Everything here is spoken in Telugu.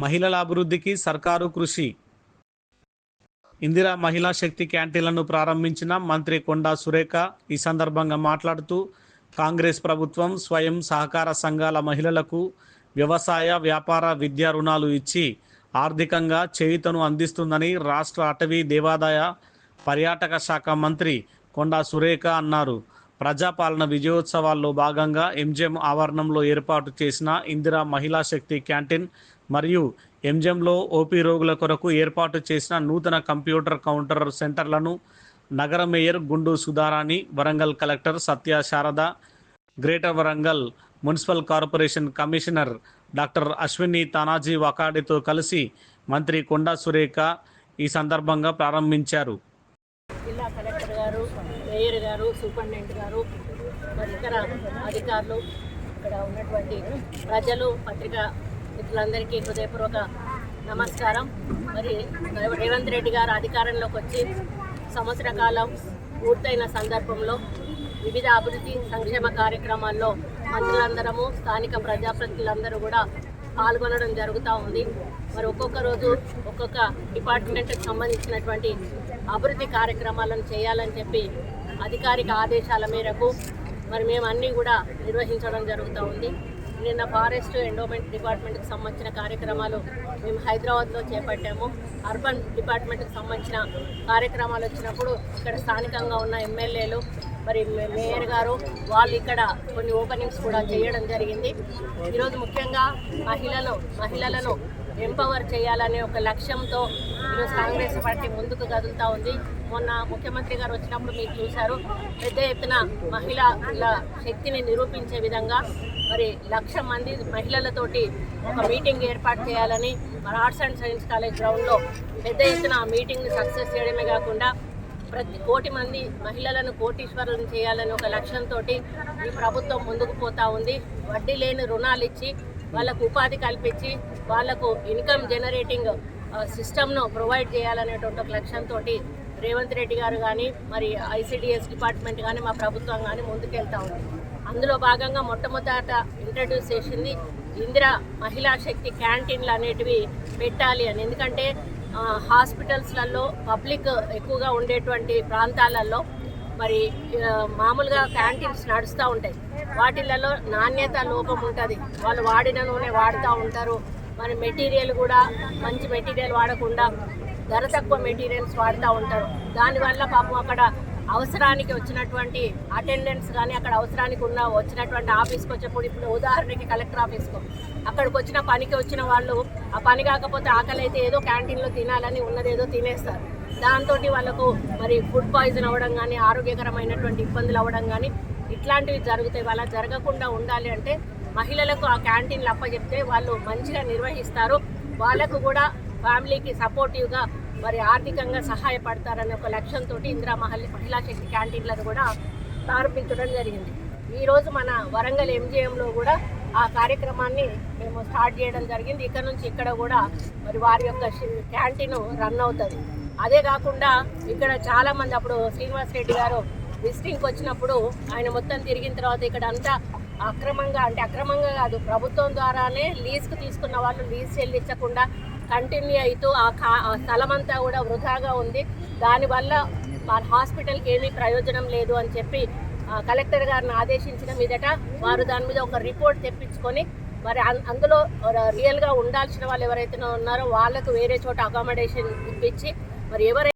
మహిళల అభివృద్ధికి సర్కారు కృషి. ఇందిరా మహిళా శక్తి క్యాంటీన్లను ప్రారంభించిన మంత్రి కొండా సురేఖ ఈ సందర్భంగా మాట్లాడుతూ కాంగ్రెస్ ప్రభుత్వం స్వయం సహకార సంఘాల మహిళలకు వ్యవసాయ వ్యాపార విద్యా రుణాలు ఇచ్చి ఆర్థికంగా చేయుతను అందిస్తుందని రాష్ట్ర అటవీ దేవాదాయ పర్యాటక శాఖ మంత్రి కొండా సురేఖ అన్నారు. ప్రజాపాలన విజయోత్సవాల్లో భాగంగా ఎంజిఎం ఆవరణంలో ఏర్పాటు చేసిన ఇందిరా మహిళా శక్తి క్యాంటీన్ మరియు ఎంజిఎంలో ఓపీ రోగుల కొరకు ఏర్పాటు చేసిన నూతన కంప్యూటర్ కౌంటర్ సెంటర్లను నగర mayor Gundu Sudharani Warangal collector Satya Sharada greater Warangal municipal corporation commissioner doctor Ashwini Tanaji వకాడితో కలిసి మంత్రి కొండా సురేఖ ఈ సందర్భంగా ప్రారంభించారు. మేయర్ గారు సూపరింటెండెంట్ గారు మరి ఇతర అధికారులు ఇక్కడ ఉన్నటువంటి ప్రజలు పత్రికా మిత్రులందరికీ హృదయపూర్వక నమస్కారం. మరి రేవంత్ రెడ్డి గారు అధికారంలోకి వచ్చి సంవత్సర కాలం పూర్తయిన సందర్భంలో వివిధ అభివృద్ధి సంక్షేమ కార్యక్రమాల్లో మంత్రులందరము స్థానిక ప్రజాప్రతినిధులందరూ కూడా పాల్గొనడం జరుగుతూ ఉంది. మరి ఒక్కొక్క రోజు ఒక్కొక్క డిపార్ట్మెంట్కి సంబంధించినటువంటి అభివృద్ధి కార్యక్రమాలను చేయాలని చెప్పి అధికారిక ఆదేశాల మేరకు మరి మేము అన్నీ కూడా నిర్వహించడం జరుగుతూ ఉంది. నిన్న ఫారెస్ట్ ఎండోమెంట్ డిపార్ట్మెంట్కి సంబంధించిన కార్యక్రమాలు మేము హైదరాబాద్లో చేపట్టాము. అర్బన్ డిపార్ట్మెంట్కి సంబంధించిన కార్యక్రమాలు వచ్చినప్పుడు ఇక్కడ స్థానికంగా ఉన్న ఎమ్మెల్యేలు మరి మే- మేయర్ గారు వాళ్ళు ఇక్కడ కొన్ని ఓపెనింగ్స్ కూడా చేయడం జరిగింది. ఈరోజు ముఖ్యంగా మహిళలు మహిళలను ఎంపవర్ చేయాలనే ఒక లక్ష్యంతో ఈరోజు కాంగ్రెస్ పార్టీ ముందుకు కదులుతూ ఉంది. మొన్న ముఖ్యమంత్రి గారు వచ్చినప్పుడు మీరు చూశారు పెద్ద ఎత్తున మహిళల శక్తిని నిరూపించే విధంగా మరి లక్ష మంది మహిళలతోటి ఒక మీటింగ్ ఏర్పాటు చేయాలని మన ఆర్ట్స్ అండ్ సైన్స్ కాలేజ్ గ్రౌండ్లో పెద్ద ఎత్తున ఆ మీటింగ్ని సక్సెస్ చేయడమే కాకుండా ప్రతి కోటి మంది మహిళలను కోటీశ్వరులను చేయాలని ఒక లక్ష్యంతో ఈ ప్రభుత్వం ముందుకు పోతా ఉంది. వడ్డీ లేని రుణాలు ఇచ్చి వాళ్ళకు ఉపాధి కల్పించి వాళ్ళకు ఇన్కమ్ జనరేటింగ్ సిస్టమ్ను ప్రొవైడ్ చేయాలనేటువంటి ఒక లక్ష్యంతో రేవంత్ రెడ్డి గారు కానీ మరి ఐసిడిఎస్ డిపార్ట్మెంట్ కానీ మా ప్రభుత్వం కానీ ముందుకెళ్తా ఉంది. అందులో భాగంగా మొట్టమొదట ఇంట్రడ్యూస్ చేసింది ఇందిరా మహిళా శక్తి క్యాంటీన్లు అనేటివి పెట్టాలి అని. ఎందుకంటే హాస్పిటల్స్లలో పబ్లిక్ ఎక్కువగా ఉండేటువంటి ప్రాంతాలలో మరి మామూలుగా క్యాంటీన్స్ నడుస్తూ ఉంటాయి. వాటిలలో నాణ్యత లోపం ఉంటుంది. వాళ్ళు వాడిన నూనె వాడుతూ ఉంటారు. మరి మెటీరియల్ కూడా మంచి మెటీరియల్ వాడకుండా ధర తక్కువ మెటీరియల్స్ వాడుతూ ఉంటారు. దానివల్ల పాపం అక్కడ అవసరానికి వచ్చినటువంటి అటెండెన్స్ కానీ అక్కడ అవసరానికి ఉన్న వచ్చినటువంటి ఆఫీస్కి వచ్చేప్పుడు ఇప్పుడు ఉదాహరణకి కలెక్టర్ ఆఫీస్కు. అక్కడికి వచ్చిన పనికి వచ్చిన వాళ్ళు ఆ పని కాకపోతే ఆకలి అయితే ఏదో క్యాంటీన్లో తినాలని ఉన్నది ఏదో తినేస్తారు. దాంతో వాళ్ళకు మరి ఫుడ్ పాయిజన్ అవ్వడం కానీ ఆరోగ్యకరమైనటువంటి ఇబ్బందులు అవ్వడం కానీ ఇట్లాంటివి జరుగుతాయి వాళ్ళ జరగకుండా ఉండాలి అంటే మహిళలకు ఆ క్యాంటీన్లు అప్పచెప్తే వాళ్ళు మంచిగా నిర్వహిస్తారు. వాళ్ళకు కూడా ఫ్యామిలీకి సపోర్టివ్గా మరి ఆర్థికంగా సహాయపడతారనే ఒక లక్ష్యంతో ఇందిరా మహల్ మహిళా శక్తి క్యాంటీన్లను కూడా ప్రారంభించడం జరిగింది. ఈరోజు మన వరంగల్ ఎంజిఎంలో కూడా ఆ కార్యక్రమాన్ని మేము స్టార్ట్ చేయడం జరిగింది. ఇక్కడ నుంచి ఇక్కడ కూడా మరి వారి యొక్క క్యాంటీన్ రన్ అవుతుంది. అదే కాకుండా ఇక్కడ చాలామంది అప్పుడు శ్రీనివాస్ రెడ్డి గారు విజిటింగ్కి వచ్చినప్పుడు ఆయన మొత్తం తిరిగిన తర్వాత ఇక్కడ అంతా అక్రమంగా అంటే అక్రమంగా కాదు ప్రభుత్వం ద్వారానే లీజ్కి తీసుకున్న వాళ్ళు లీజ్ చెల్లించకుండా కంటిన్యూ అవుతూ ఆ కా స్థలం అంతా కూడా వృధాగా ఉంది. దానివల్ల వారి హాస్పిటల్కి ఏమీ ప్రయోజనం లేదు అని చెప్పి కలెక్టర్ గారిని ఆదేశించిన మీదట వారు దాని మీద ఒక రిపోర్ట్ తెప్పించుకొని మరి అందులో రియల్గా ఉండాల్సిన వాళ్ళు ఎవరైతే ఉన్నారో వాళ్ళకు వేరే చోట అకామిడేషన్ ఇప్పించి మరి ఎవరైతే